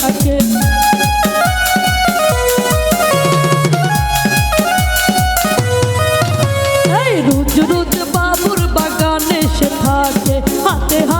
থাকে। রোজ রোজ বাবুর বাগানে সে থাকে হাতে হাতে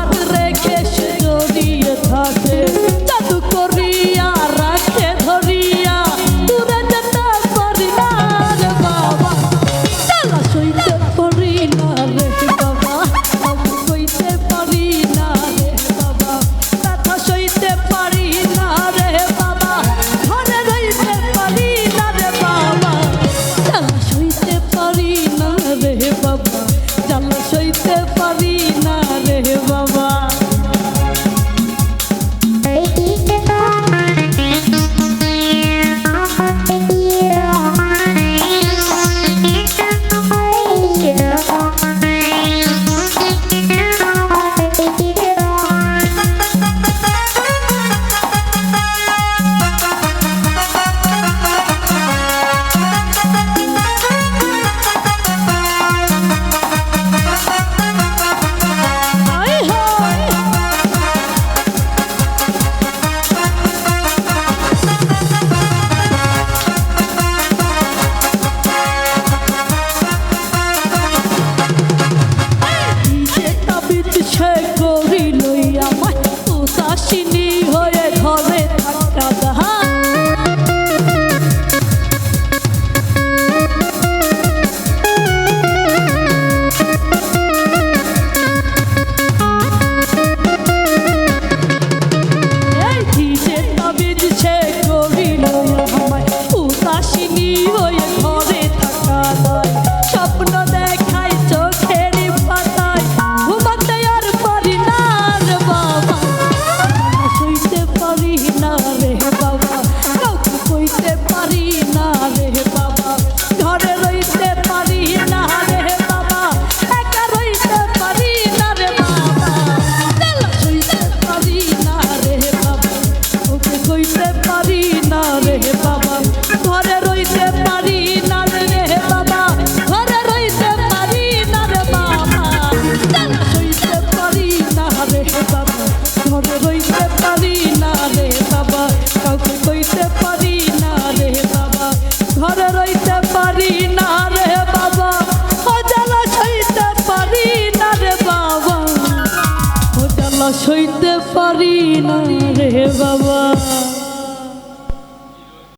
你我也。সইতে পারি না রে বাবা।